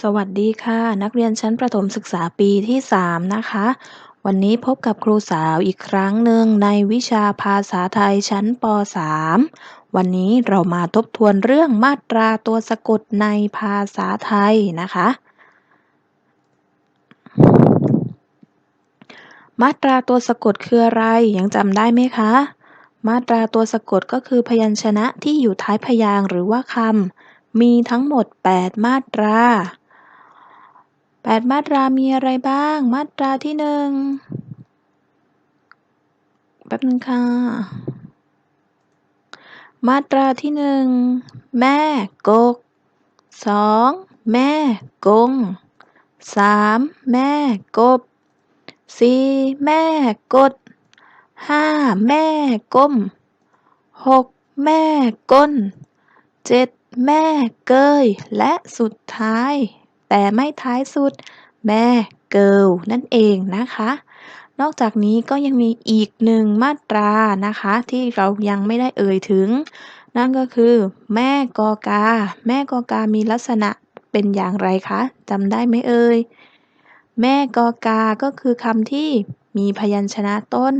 สวัสดีค่ะ นักเรียนชั้นประถมศึกษาปีที่ 3 นะคะ วันนี้พบกับครูสาวอีกครั้งหนึ่งในวิชาภาษาไทยชั้นป .3 วันนี้เรามาทบทวนเรื่องมาตราตัวสะกดในภาษาไทยนะคะ มาตราตัวสะกดคืออะไรยังจำได้ไหมคะ มาตราตัวสะกดก็คือพยัญชนะที่อยู่ท้ายพยางค์หรือว่าคำ มีทั้งหมด 8 มาตรา 8 มาตรามีอะไรบ้าง มาตราที่หนึ่งแป๊บนึงค่ะ มาตราที่หนึ่งแม่กกสองแม่กงสามแม่กบสี่แม่กดห้าแม่ก้มหกแม่ก้นเจ็ด แม่เกย และสุดท้าย แต่ไม่ท้ายสุด แม่เกิลนั่นเองนะคะ นอกจากนี้ก็ยังมีอีกหนึ่งมาตรานะคะ ที่เรายังไม่ได้เอ่ยถึง นั่นก็คือ แม่กอกา แม่กอกามีลักษณะเป็นอย่างไรคะจำได้ไหมเอ่ยแม่กอกาก็คือคำที่มีพยัญชนะต้น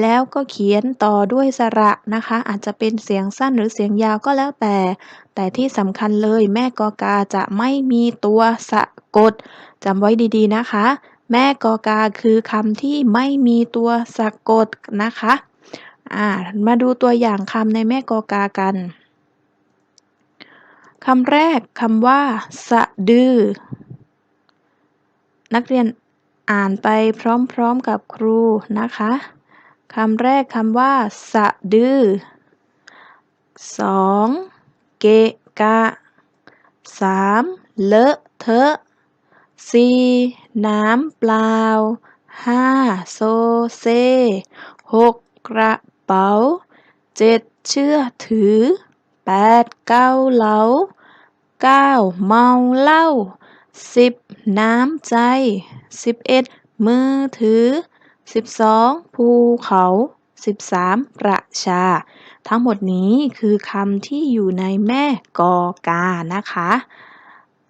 แล้วก็เขียนต่อด้วยสระนะคะ อาจจะเป็นเสียงสั้นหรือเสียงยาวก็แล้วแต่ แต่ที่สำคัญเลยแม่กอกาจะไม่มีตัวสะกดจำไว้ดีๆนะคะ แม่กอกาคือคำที่ไม่มีตัวสะกดนะคะอ่ามาดูตัวอย่างคำในแม่กอกากันคำแรกคำว่า สะดือ นักเรียนอ่านไปพร้อมๆกับครูนะคะ คำแรกคำว่า สะดือสองเกะกะสามเลอะเทอะสี่น้ำเปล่าห้าโซเซหกกระเป๋าเจ็ดเชื่อถือแปดเกาเหลาเก้าเมาเหล้าสิบน้ำใจสิบเอ็ดมือถือ สิบสองภูเขาสิบสามประชา ทั้งหมดนี้คือคำที่อยู่ในแม่กอกานะคะ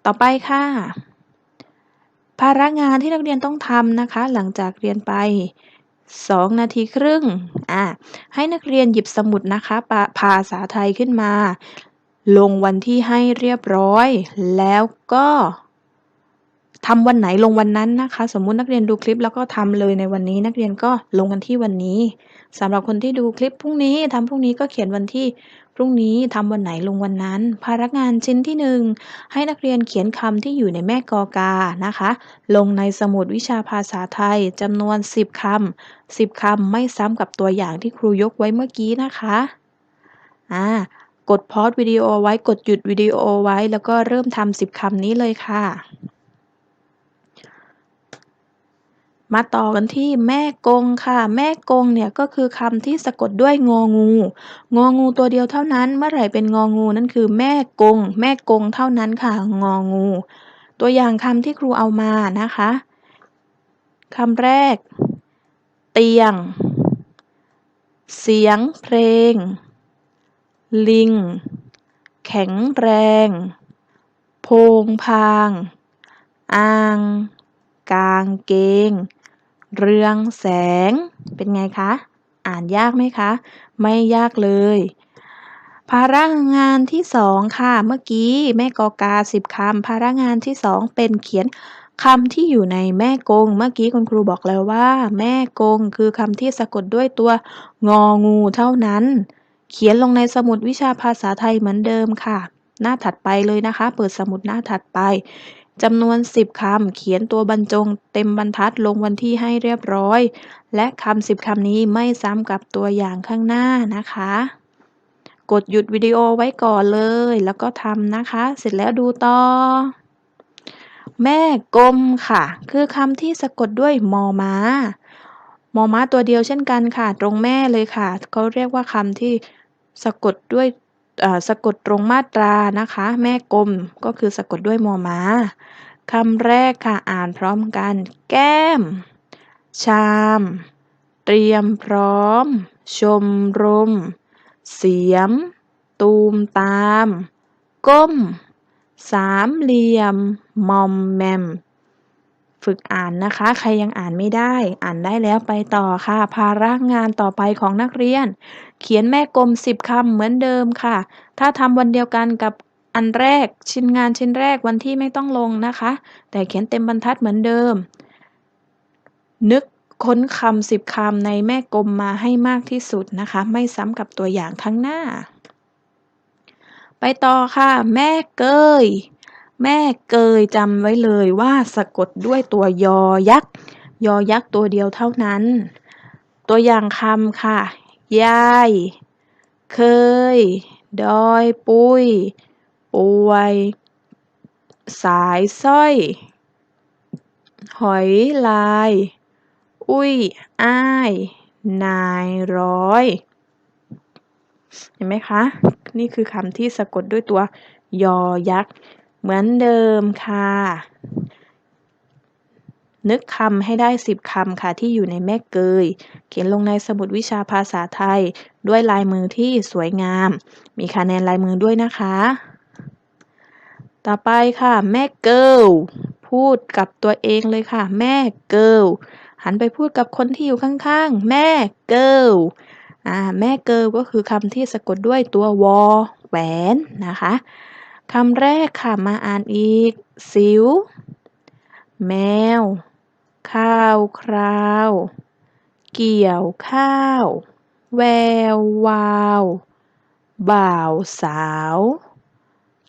ต่อไปค่ะ ภาระงานที่นักเรียนต้องทำนะคะ หลังจากเรียนไป 2 นาทีครึ่งอะให้นักเรียนหยิบสมุดนะคะภาษาไทยขึ้นมา ลงวันที่ให้เรียบร้อย แล้วก็ ทำวันไหนลงวันนั้นนะคะ สมมุตินักเรียนดูคลิปแล้วก็ทำเลยในวันนี้ นักเรียนก็ลงกันที่วันนี้สำหรับคนที่ดูคลิปพรุ่งนี้ทำพรุ่งนี้ก็เขียนวันที่พรุ่งนี้ทำวันไหนลงวันนั้น ภาระงานชิ้นที่หนึ่งให้นักเรียนเขียนคำที่อยู่ในแม่กอกานะคะ ลงในสมุดวิชาภาษาไทยจำนวน 10คำ10คำไม่ซ้ำกับตัวอย่างที่ครูยกไว้เมื่อกี้นะคะอ่ากดพอสวิดีโอไว้กดหยุดวิดีโอไว้ แล้วก็เริ่มทำ10คำนี้เลยค่ะ มาต่อกันที่แม่กงค่ะ แม่กงเนี่ยก็คือคำที่สะกดด้วยงองู งองูตัวเดียวเท่านั้น เมื่อไหร่เป็นงองูนั่นคือแม่กง แม่กงเท่านั้นค่ะ งองู ตัวอย่างคำที่ครูเอามานะคะคำแรก เตียง เสียงเพลง ลิง แข็งแรง โพงพาง อ่าง กางเกง เรืองแสง เป็นไงคะ อ่านยากไหมคะ ไม่ยากเลย ภาระงานที่สองค่ะ เมื่อกี้แม่กอกาสิบคำภาระงานที่สองเป็นเขียนคำที่อยู่ในแม่กง เมื่อกี้คุณครูบอกแล้วว่า แม่กงคือคำที่สะกดด้วยตัวงองูเท่านั้น เขียนลงในสมุดวิชาภาษาไทยเหมือนเดิมค่ะ หน้าถัดไปเลยนะคะ เปิดสมุดหน้าถัดไป จำนวน10คำ เขียนตัวบรรจงเต็มบรรทัดลงวันที่ให้เรียบร้อย และคำ10คำนี้ไม่ซ้ำกับตัวอย่างข้างหน้านะคะ กดหยุดวิดีโอไว้ก่อนเลย แล้วก็ทำนะคะ เสร็จแล้วดูต่อ แม่กลมค่ะ คือคำที่สะกดด้วยมอม้ามอม้าตัวเดียวเช่นกันค่ะ ตรงแม่เลยค่ะ เขาเรียกว่าคำที่สะกดด้วย สะกดตรงมาตรานะคะ แม่กลมก็คือสะกดด้วยมอม้าคำแรกค่ะอ่านพร้อมกัน แก้ม ชาม เตรียมพร้อม ชมรม เสียม ตูมตาม ก้ม สามเหลี่ยม มอมแมม ฝึกอ่านนะคะ ใครยังอ่านไม่ได้ อ่านได้แล้วไปต่อค่ะ ภาระงานต่อไปของนักเรียน เขียนแม่กลม10คำเหมือนเดิมค่ะ ถ้าทำวันเดียวกันกับอันแรกชิ้นงานชิ้นแรกวันที่ไม่ต้องลงนะคะ แต่เขียนเต็มบรรทัดเหมือนเดิม นึกค้นคำสิบคำในแม่กลมมาให้มากที่สุดนะคะ ไม่ซ้ำกับตัวอย่างข้างหน้า ไปต่อค่ะ แม่เกย แม่เกยจำไว้เลยว่าสะกดด้วยตัวยอยักษ์ ยอยักษ์ตัวเดียวเท่านั้น ตัวอย่างคำค่ะ ยาย เคย ดอยปุยป่วย สายสร้อย หอยลาย อุ้ย อ้าย นายร้อย เห็นไหมคะ นี่คือคำที่สะกดด้วยตัวยอยักษ์ เหมือนเดิมค่ะ นึกคำให้ได้สิบคำค่ะที่อยู่ในแม่เกย เขียนลงในสมุดวิชาภาษาไทย ด้วยลายมือที่สวยงาม มีคะแนนลายมือด้วยนะคะ ต่อไปค่ะ แม่เกิลพูดกับตัวเองเลยค่ะ แม่เกิลหันไปพูดกับคนที่อยู่ข้างๆ แม่เกิลอ่าแม่เกิลก็คือคำที่สะกดด้วยตัววอแหวนนะคะ คำแรกค่ะมาอ่านอีก สิว แมว ข้าวคราว เกี่ยวข้าว แวววาว บ่าวสาว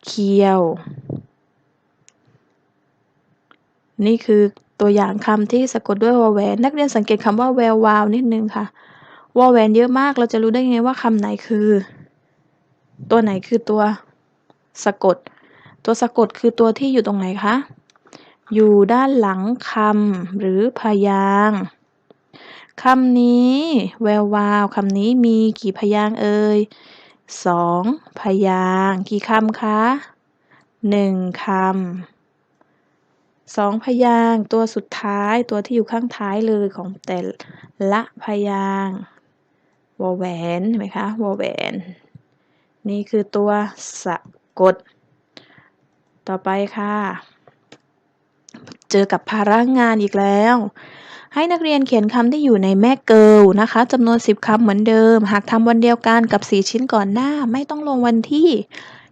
เคียว นี่คือตัวอย่างคำที่สะกดด้วยวอแหวน นักเรียนสังเกตคำว่าแวววาวนิดนึงค่ะวอแหวนเยอะมากเราจะรู้ได้ไงว่าคำไหนคือ ตัวไหนคือตัว สะกด ตัวสะกดคือตัวที่อยู่ตรงไหนคะ อยู่ด้านหลังคำหรือพยางคำนี้แวววาวคำนี้มีกี่พยางเอ่ยสองพยางกี่คำคะหนึ่งคำสองพยางตัวสุดท้ายตัวที่อยู่ข้างท้ายเลยของแต่ละพยางวอแหวนเห็นไหมคะวอแหวน นี่คือตัวสะ กดต่อไปค่ะ เจอกับภาระงานอีกแล้ว ให้นักเรียนเขียนคำที่อยู่ในแม่เกิลนะคะจำนวน 10คำเหมือนเดิม หากทำวันเดียวกันกับ 4 ชิ้นก่อนหน้า ไม่ต้องลงวันที่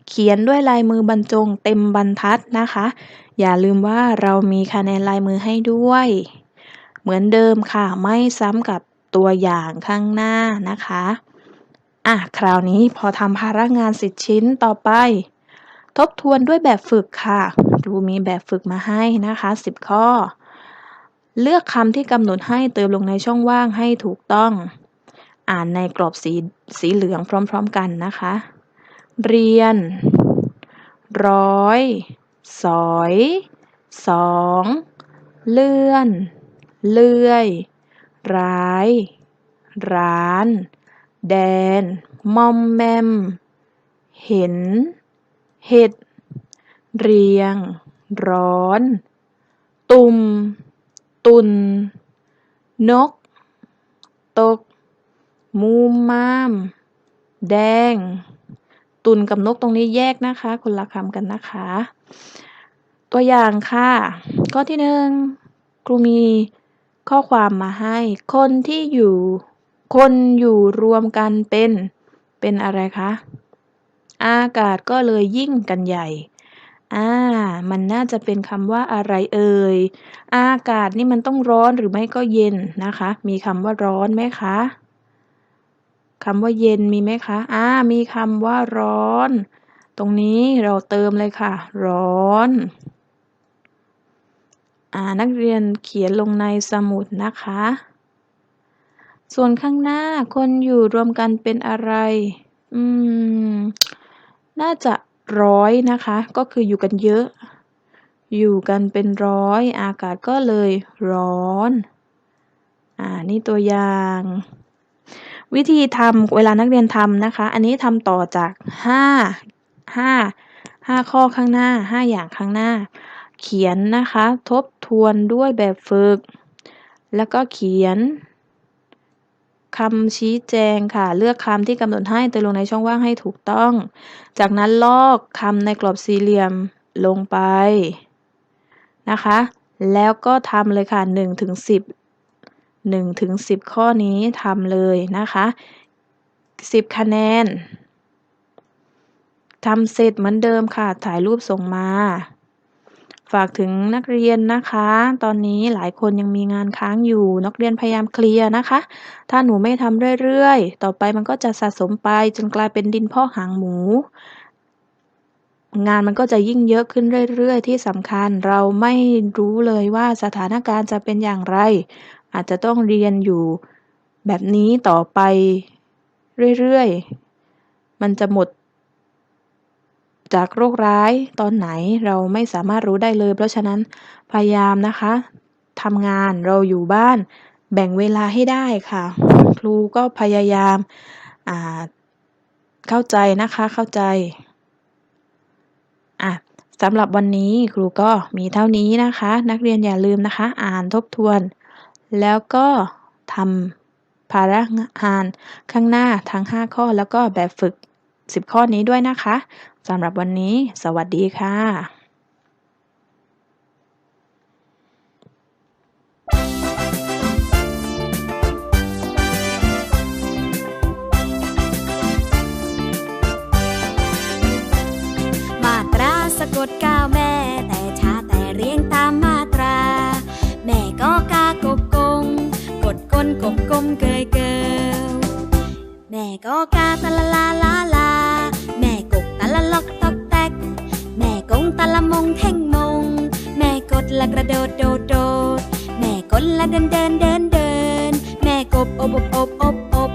เขียนด้วยลายมือบรรจงเต็มบรรทัดนะคะ อย่าลืมว่าเรามีคะแนนลายมือให้ด้วย เหมือนเดิมค่ะ ไม่ซ้ำกับตัวอย่างข้างหน้านะคะ อะ คราวนี้พอทำภาระงานสิบชิ้นต่อไป ทบทวนด้วยแบบฝึกค่ะครูมีแบบฝึกมาให้นะคะสิบข้อ เลือกคำที่กำหนดให้เติมลงในช่องว่างให้ถูกต้อง อ่านในกรอบสีสีเหลืองพร้อมๆกันนะคะ เรียน ร้อย สอยสองเลื่อน เลื่อย ร้าย ร้าน แดน มอมแมม เห็น เห็ด เรียง ร้อน ตุ่ม ตุน นก ตก มูมาม แดง ตุนกับนกตรงนี้แยกนะคะ คนละคำกันนะคะ ตัวอย่างค่ะ ข้อที่หนึ่งครูมีข้อความมาให้ คนที่อยู่ คนอยู่รวมกันเป็น เป็นอะไรคะ อากาศก็เลยยิ่งกันใหญ่ อ่า มันน่าจะเป็นคำว่าอะไรเอ่ย อากาศนี่มันต้องร้อนหรือไม่ก็เย็นนะคะ มีคำว่าร้อนไหมคะคำว่าเย็นมีไหมคะ อ่า มีคำว่าร้อน ตรงนี้เราเติมเลยค่ะ ร้อน อ่า นักเรียนเขียนลงในสมุดนะคะ ส่วนข้างหน้าคนอยู่รวมกันเป็นอะไร อืม น่าจะร้อยนะคะ ก็คืออยู่กันเยอะ อยู่กันเป็นร้อย อากาศก็เลยร้อน อ่า นี่ตัวอย่าง วิธีทำเวลานักเรียนทำนะคะ อันนี้ทำต่อจากห้าห้าห้าข้อข้างหน้าห้าอย่างข้างหน้า เขียนนะคะ ทบทวนด้วยแบบฝึก แล้วก็เขียน คำชี้แจงค่ะ เลือกคำที่กำหนดให้เติมลงในช่องว่างให้ถูกต้อง จากนั้นลอกคำในกรอบสี่เหลี่ยมลงไปนะคะ แล้วก็ทำเลยค่ะ1ถึง10 1ถึง10 ข้อนี้ทำเลยนะคะ 10 คะแนนทำเสร็จเหมือนเดิมค่ะ ถ่ายรูปส่งมา ฝากถึงนักเรียนนะคะ ตอนนี้หลายคนยังมีงานค้างอยู่ นักเรียนพยายามเคลียร์นะคะ ถ้าหนูไม่ทำเรื่อยๆ ต่อไปมันก็จะสะสมไปจนกลายเป็นดินพ่อหางหมู งานมันก็จะยิ่งเยอะขึ้นเรื่อยๆ ที่สำคัญเราไม่รู้เลยว่าสถานการณ์จะเป็นอย่างไร อาจจะต้องเรียนอยู่แบบนี้ต่อไปเรื่อยๆ มันจะหมด จากโรคร้ายตอนไหนเราไม่สามารถรู้ได้เลย เพราะฉะนั้นพยายามนะคะทำงานเราอยู่บ้านแบ่งเวลาให้ได้ค่ะ ครูก็พยายามาเข้าใจนะคะเข้าใจอะสำหรับวันนี้ครูก็มีเท่านี้นะคะ นักเรียนอย่าลืมนะคะ อ่านทบทวน แล้วก็ทำภาระงานข้างหน้าทั้ง 5 ข้อแล้วก็แบบฝึก 10 ข้อนี้ด้วยนะคะ สำหรับวันนี้ สวัสดีค่ะมาตราสะกดก้าวแม่แต่ช้าแต่เรียงตามมาตรา แม่ก็กากบกง กดก้นกบกลมเกยเกลแม่ก็กาตะลาลาลา ล็อกตอกแตก แม่กงตะละมงเท่งมง แม่กดละกระโดดโดดโดด แม่กลละเดินเดินเดินเดิน แม่กบอบอบอบอบอบ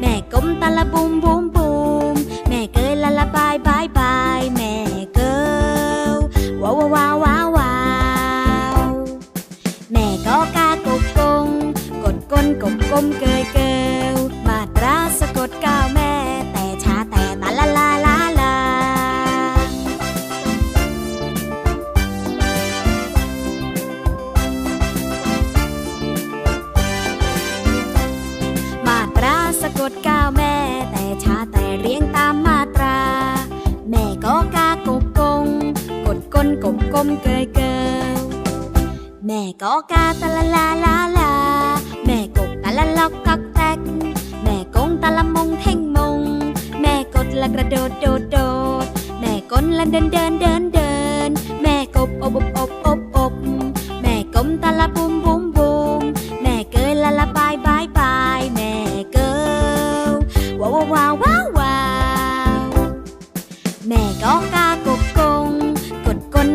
แม่กมตะละบุมบุมบุมแม่เกยละละบายบายบาย แม่เกลว้าวว้าวว้าวว้าวแม่ก็กากบกง กดก้นกบกลมเกยเกลมาตราสะกดก้าวแม่ ดก้นกบกลมเกยเกลแม่ก็กาตะละลาลาลาแม่กบตะละล็อกตอกแตกแม่กงตะละมงเท่งมงแม่กดละกระโ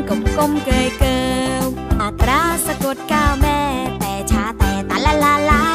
กบกลมเกยเกิลอาตราสะกดก้าวแม่ แต่ชาแต่ตาละละลา